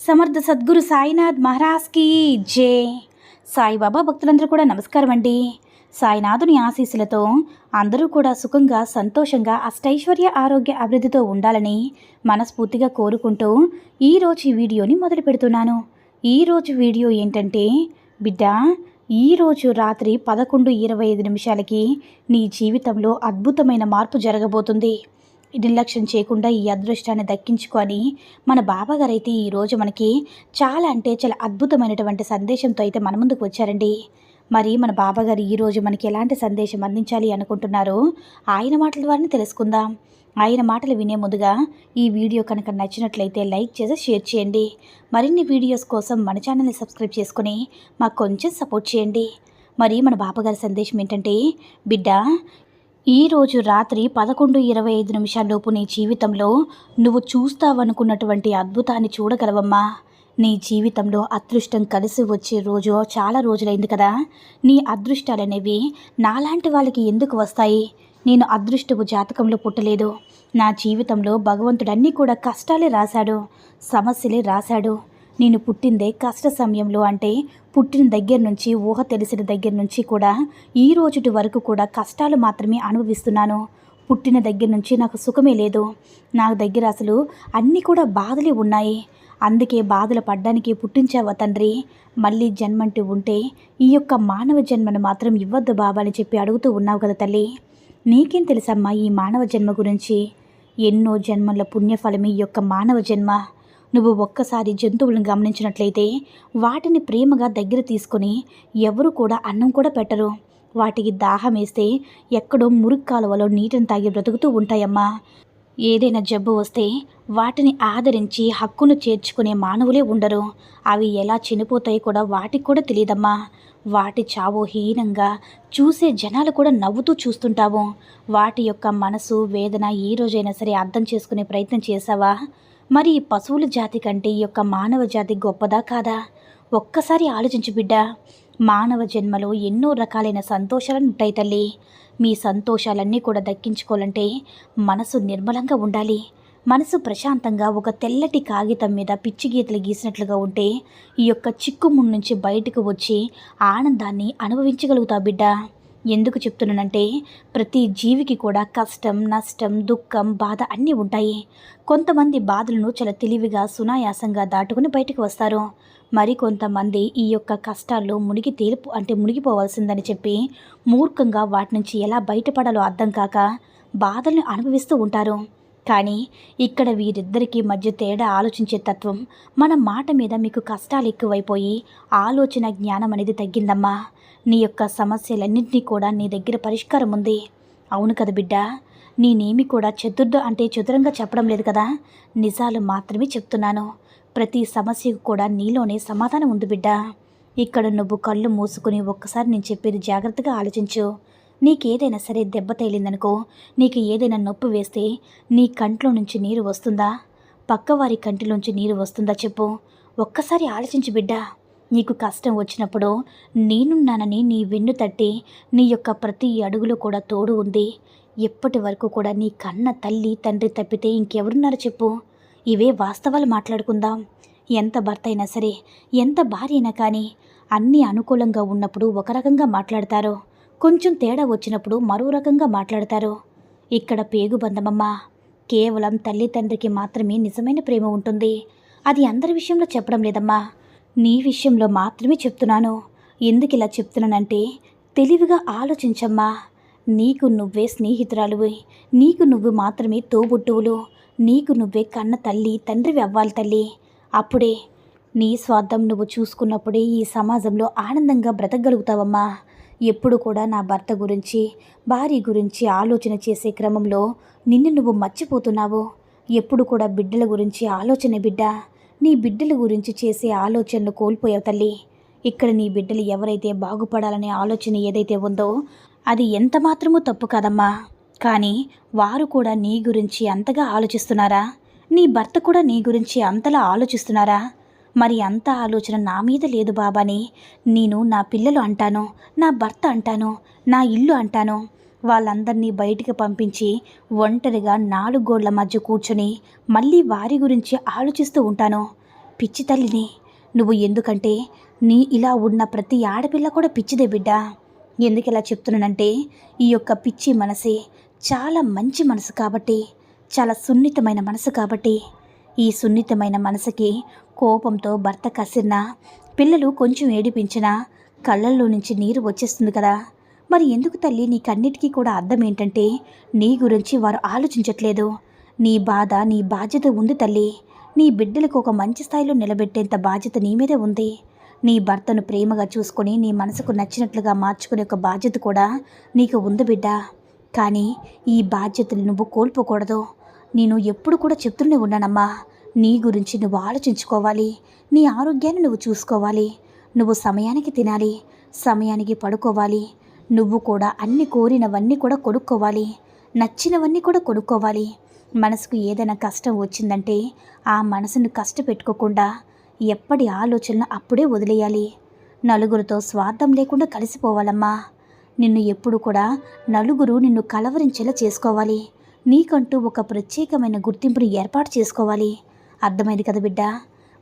సమర్థ సద్గురు సాయినాథ్ మహారాజ్కి జే. సాయిబాబా భక్తులందరూ కూడా నమస్కారం అండి. సాయినాథుని ఆశీస్సులతో అందరూ కూడా సుఖంగా సంతోషంగా అష్టైశ్వర్య ఆరోగ్య అభివృద్ధితో ఉండాలని మనస్ఫూర్తిగా కోరుకుంటూ ఈరోజు ఈ వీడియోని మొదలు పెడుతున్నాను. ఈరోజు వీడియో ఏంటంటే బిడ్డ ఈరోజు రాత్రి పదకొండు ఇరవై ఐదు నిమిషాలకి నీ జీవితంలో అద్భుతమైన మార్పు జరగబోతుంది. నిర్లక్ష్యం చేయకుండా ఈ అదృష్టాన్ని దక్కించుకొని మన బాబాగారు అయితే ఈరోజు మనకి చాలా అంటే చాలా అద్భుతమైనటువంటి సందేశంతో అయితే మన ముందుకు వచ్చారండి. మరి మన బాబాగారు ఈరోజు మనకి ఎలాంటి సందేశం అందించాలి అనుకుంటున్నారో ఆయన మాటల ద్వారానే తెలుసుకుందాం. ఆయన మాటలు వినే ముందుగా ఈ వీడియో కనుక నచ్చినట్లయితే లైక్ చేసి షేర్ చేయండి. మరిన్ని వీడియోస్ కోసం మన ఛానల్ని సబ్స్క్రైబ్ చేసుకుని మాకు కొంచెం సపోర్ట్ చేయండి. మరి మన బాబాగారి సందేశం ఏంటంటే బిడ్డ ఈరోజు రాత్రి పదకొండు ఇరవై ఐదు నిమిషాల్లోపు నీ జీవితంలో నువ్వు చూస్తావనుకున్నటువంటి అద్భుతాన్ని చూడగలవమ్మా. నీ జీవితంలో అదృష్టం కలిసి వచ్చే రోజు చాలా రోజులైంది కదా. నీ అదృష్టాలు అనేవి నాలాంటి వాళ్ళకి ఎందుకు వస్తాయి? నేను అదృష్టపు జాతకంలో పుట్టలేదు. నా జీవితంలో భగవంతుడన్నీ కూడా కష్టాలే రాశాడు సమస్యలే రాశాడు. నేను పుట్టిందే కష్ట సమయంలో అంటే పుట్టిన దగ్గర నుంచి ఊహ తెలిసిన దగ్గర నుంచి కూడా ఈ రోజుటి వరకు కూడా కష్టాలు మాత్రమే అనుభవిస్తున్నాను. పుట్టిన దగ్గర నుంచి నాకు సుఖమే లేదు. నా దగ్గర అసలు అన్నీ కూడా బాధలే ఉన్నాయి. అందుకే బాధలు పడ్డానికి పుట్టించావా తండ్రి? మళ్ళీ జన్మంటూ ఉంటే ఈ యొక్క మానవ జన్మను మాత్రం ఇవ్వద్దు బాబా అని చెప్పి అడుగుతూ ఉన్నావు కదా తల్లి. నీకేం తెలుసమ్మా ఈ మానవ జన్మ గురించి? ఎన్నో జన్మల పుణ్యఫలమే ఈ యొక్క మానవ జన్మ. నువ్వు ఒక్కసారి జంతువులను గమనించినట్లయితే వాటిని ప్రేమగా దగ్గర తీసుకొని ఎవరు కూడా అన్నం కూడా పెట్టరు. వాటికి దాహం వేస్తే ఎక్కడో మురుగు కాలువలో నీటిని తాగి బ్రతుకుతూ ఉంటాయమ్మా. ఏదైనా జబ్బు వస్తే వాటిని ఆదరించి హక్కును చేర్చుకునే మానవులే ఉండరు. అవి ఎలా చనిపోతాయో కూడా వాటికి కూడా తెలియదమ్మా. వాటి చావు హీనంగా చూసే జనాలు కూడా నవ్వుతూ చూస్తుంటాము వాటి యొక్క మనసు వేదన ఈ రోజైనా సరే అర్థం చేసుకునే ప్రయత్నం చేశావా? మరి పశువుల జాతి కంటే ఈ యొక్క మానవ జాతి గొప్పదా కాదా? ఒక్కసారి ఆలోచించు బిడ్డ. మానవ జన్మలో ఎన్నో రకాలైన సంతోషాలను ఉంటాయి తల్లి. మీ సంతోషాలన్నీ కూడా దక్కించుకోవాలంటే మనసు నిర్మలంగా ఉండాలి. మనసు ప్రశాంతంగా ఒక తెల్లటి కాగితం మీద పిచ్చి గీతలు గీసినట్లుగా ఉంటే ఈ యొక్క చిక్కుముడి నుంచి బయటకు వచ్చి ఆనందాన్ని అనుభవించగలుగుతా బిడ్డ. ఎందుకు చెప్తున్నానంటే ప్రతి జీవికి కూడా కష్టం నష్టం దుఃఖం బాధ అన్నీ ఉంటాయి. కొంతమంది బాధలను చాలా తెలివిగా సునాయాసంగా దాటుకుని బయటకు వస్తారు. మరి కొంతమంది ఈ యొక్క కష్టాల్లో మునిగి తేలిపు అంటే మునిగిపోవాల్సిందని చెప్పి మూర్ఖంగా వాటి నుంచి ఎలా బయటపడాలో అర్థం కాక బాధలను అనుభవిస్తూ ఉంటారు. కానీ ఇక్కడ వీరిద్దరికీ మధ్య తేడా ఆలోచించే తత్వం మన మాట మీద మీకు కష్టాలు ఎక్కువైపోయి ఆలోచన జ్ఞానం అనేది తగ్గిందమ్మా. నీ యొక్క సమస్యలన్నింటినీ కూడా నీ దగ్గర పరిష్కారం ఉంది. అవును కదా బిడ్డ నేనేమి కూడా చతుర్థ అంటే చతురంగా చెప్పడం లేదు కదా. నిజాలు మాత్రమే చెప్తున్నాను. ప్రతి సమస్యకు కూడా నీలోనే సమాధానం ఉంది బిడ్డ. ఇక్కడ నువ్వు కళ్ళు మూసుకుని ఒక్కసారి నేను చెప్పేది జాగ్రత్తగా ఆలోచించు. నీకేదైనా సరే దెబ్బ తేలిందనుకో నీకు ఏదైనా నొప్పి వేస్తే నీ కంట్లో నుంచి నీరు వస్తుందా? పక్కవారి కంటిలోంచి నీరు వస్తుందా చెప్పు. ఒక్కసారి ఆలోచించు బిడ్డ. నీకు కష్టం వచ్చినప్పుడు నేనున్నానని నీ వెన్ను తట్టి నీ యొక్క ప్రతి అడుగులో కూడా తోడు ఉంది. ఎప్పటి వరకు కూడా నీ కన్న తల్లి తండ్రి తప్పితే ఇంకెవరున్నారో చెప్పు. ఇవే వాస్తవాలు మాట్లాడుకుందాం. ఎంత భర్త అయినా సరే ఎంత భార్య అయినా కానీ అన్నీ అనుకూలంగా ఉన్నప్పుడు ఒక రకంగా మాట్లాడతారు. కొంచెం తేడా వచ్చినప్పుడు మరో రకంగా మాట్లాడతారు. ఇక్కడ పేగుబంధమమ్మా కేవలం తల్లి తండ్రికి మాత్రమే నిజమైన ప్రేమ ఉంటుంది. అది అందరి విషయంలో చెప్పడం లేదమ్మా. నీ విషయంలో మాత్రమే చెప్తున్నాను. ఎందుకు ఇలా చెప్తున్నానంటే తెలివిగా ఆలోచించమ్మా. నీకు నువ్వే స్నేహితురాలువి. నీకు నువ్వు మాత్రమే తోబుట్టువులు. నీకు నువ్వే కన్న తల్లి తండ్రివి అవ్వాలి తల్లి. అప్పుడే నీ స్వార్థం నువ్వు చూసుకున్నప్పుడే ఈ సమాజంలో ఆనందంగా బ్రతకగలుగుతావమ్మా. ఎప్పుడు కూడా నా భర్త గురించి భార్య గురించి ఆలోచన చేసే క్రమంలో నిన్ను నువ్వు మర్చిపోతున్నావు. ఎప్పుడు కూడా బిడ్డల గురించి ఆలోచన బిడ్డ నీ బిడ్డల గురించి చేసే ఆలోచనలు కోల్పోయావు తల్లి. ఇక్కడ నీ బిడ్డలు ఎవరైతే బాగుపడాలనే ఆలోచన ఏదైతే ఉందో అది ఎంత మాత్రమూ తప్పు కాదమ్మా. కానీ వారు కూడా నీ గురించి అంతగా ఆలోచిస్తున్నారా? నీ భర్త కూడా నీ గురించి అంతలా ఆలోచిస్తున్నారా? మరి అంత ఆలోచన నా మీద లేదు బాబాని. నేను నా పిల్లలు అంటాను నా భర్త అంటాను నా ఇల్లు అంటాను. వాళ్ళందరినీ బయటికి పంపించి ఒంటరిగా నాలుగు గోళ్ళ మధ్య కూర్చొని మళ్ళీ వారి గురించి ఆలోచిస్తూ ఉంటాను. పిచ్చి తల్లిని నువ్వు ఎందుకంటే నీ ఇలా ఉన్న ప్రతి ఆడపిల్ల కూడా పిచ్చిదే బిడ్డ. ఎందుకు ఇలా చెప్తున్నానంటే ఈ యొక్క పిచ్చి మనసే చాలా మంచి మనసు కాబట్టి చాలా సున్నితమైన మనసు కాబట్టి. ఈ సున్నితమైన మనసుకి కోపంతో భర్త కసిరినా పిల్లలు కొంచెం ఏడిపించినా కళ్ళల్లో నుంచి నీరు వచ్చేస్తుంది కదా. మరి ఎందుకు తల్లి నీకన్నిటికీ కూడా అర్థం ఏంటంటే నీ గురించి వారు ఆలోచించట్లేదు. నీ బాధ నీ బాధ్యత ఉంది తల్లి. నీ బిడ్డలకు ఒక మంచి స్థాయిలో నిలబెట్టేంత బాధ్యత నీ మీదే ఉంది. నీ భర్తను ప్రేమగా చూసుకొని నీ మనసుకు నచ్చినట్లుగా మార్చుకునే ఒక బాధ్యత కూడా నీకు ఉంది బిడ్డ. కానీ ఈ బాధ్యతలు నువ్వు కోల్పోకూడదు. నేను ఎప్పుడు కూడా చెప్తూనే ఉన్నానమ్మా. నీ గురించి నువ్వు ఆలోచించుకోవాలి. నీ ఆరోగ్యాన్ని నువ్వు చూసుకోవాలి. నువ్వు సమయానికి తినాలి. సమయానికి పడుకోవాలి. నువ్వు కూడా అన్ని కోరినవన్నీ కూడా కొనుక్కోవాలి. నచ్చినవన్నీ కూడా కొనుక్కోవాలి. మనసుకు ఏదైనా కష్టం వచ్చిందంటే ఆ మనసును కష్టపెట్టుకోకుండా ఎప్పటి ఆలోచనలు అప్పుడే వదిలేయాలి. నలుగురితో స్వార్థం లేకుండా కలిసిపోవాలమ్మా. నిన్ను ఎప్పుడు కూడా నలుగురు నిన్ను కలవరించేలా చేసుకోవాలి. నీకంటూ ఒక ప్రత్యేకమైన గుర్తింపుని ఏర్పాటు చేసుకోవాలి. అర్థమైంది కదా బిడ్డ?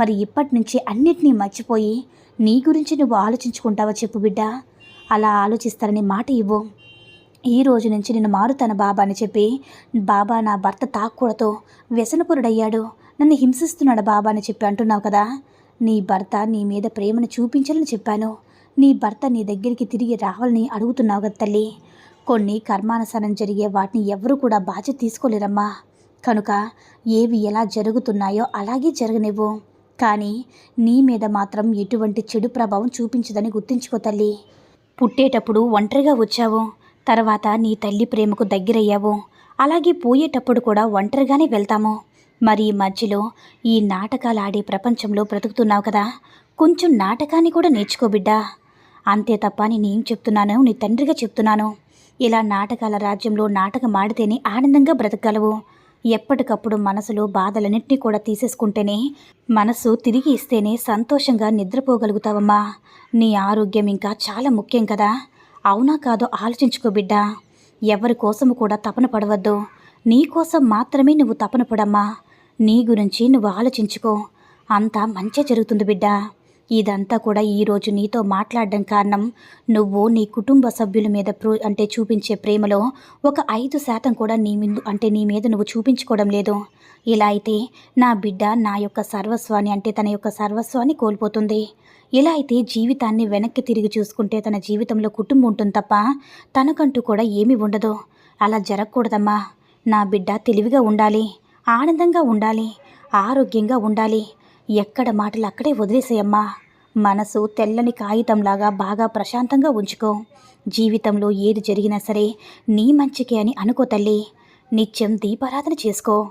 మరి ఇప్పటి నుంచి అన్నిటినీ మర్చిపోయి నీ గురించి నువ్వు ఆలోచించుకుంటావా చెప్పు బిడ్డ. అలా ఆలోచిస్తారని మాట ఇవ్వు. ఈ రోజు నుంచి నేను మారుతాను బాబా అని చెప్పి బాబా నా భర్త తాక్కూడతో వ్యసనపురుడయ్యాడు. నన్ను హింసిస్తున్నాడు బాబా అని చెప్పి అంటున్నావు కదా. నీ భర్త నీ మీద ప్రేమను చూపించాలని చెప్పాను. నీ భర్త నీ దగ్గరికి తిరిగి రావాలని అడుగుతున్నావు కదా తల్లి. కొన్ని కర్మానుసారం జరిగే వాటిని ఎవరు కూడా బాధ్యత తీసుకోలేరమ్మా. కనుక ఏవి ఎలా జరుగుతున్నాయో అలాగే జరగనివ్వు. కానీ నీ మీద మాత్రం ఎటువంటి చెడు ప్రభావం చూపించదని గుర్తుంచుకో తల్లి. పుట్టేటప్పుడు ఒంటరిగా వచ్చావు. తర్వాత నీ తల్లి ప్రేమకు దగ్గరయ్యావు. అలాగే పోయేటప్పుడు కూడా ఒంటరిగానే వెళ్తాము. మరి ఈ మధ్యలో ఈ నాటకాలు ఆడే ప్రపంచంలో బ్రతుకుతున్నావు కదా. కొంచెం నాటకాన్ని కూడా నేర్చుకో బిడ్డా. అంతే తప్ప నేనేం చెప్తున్నాను నీ తండ్రిగా చెప్తున్నాను. ఇలా నాటకాల రాజ్యంలో నాటకం ఆడితేనే ఆనందంగా బ్రతకగలవు. ఎప్పటికప్పుడు మనసులో బాధలన్నింటినీ కూడా తీసేసుకుంటేనే మనసు తిరిగి ఇస్తేనే సంతోషంగా నిద్రపోగలుగుతావమ్మా. నీ ఆరోగ్యం ఇంకా చాలా ముఖ్యం కదా. అవునా కాదో ఆలోచించుకో బిడ్డా. ఎవరి కోసము కూడా తపన పడవద్దు. నీ కోసం మాత్రమే నువ్వు తపన పడమ్మా. నీ గురించి నువ్వు ఆలోచించుకో. అంతా మంచి జరుగుతుంది బిడ్డా. ఇదంతా కూడా ఈరోజు నీతో మాట్లాడడం కారణం నువ్వు నీ కుటుంబ సభ్యుల మీద ప్రో అంటే చూపించే ప్రేమలో ఒక ఐదు శాతం కూడా నీ ముందు అంటే నీ మీద నువ్వు చూపించుకోవడం లేదు. ఇలా అయితే నా బిడ్డ నా యొక్క సర్వస్వాన్ని అంటే తన యొక్క సర్వస్వాన్ని కోల్పోతుంది. ఇలా అయితే జీవితాన్ని వెనక్కి తిరిగి చూసుకుంటే తన జీవితంలో కుటుంబం ఉంటుంది తప్ప తనకంటూ కూడా ఏమీ ఉండదు. అలా జరగకూడదమ్మా. నా బిడ్డ తెలివిగా ఉండాలి ఆనందంగా ఉండాలి ఆరోగ్యంగా ఉండాలి. ఎక్కడ మాటలు అక్కడే వదిలేసేయమ్మా. మనసు తెల్లని కాగితంలాగా బాగా ప్రశాంతంగా ఉంచుకో. జీవితంలో ఏది జరిగినా సరే నీ మంచికే అని అనుకో తల్లి. నిత్యం దీపారాధన చేసుకో.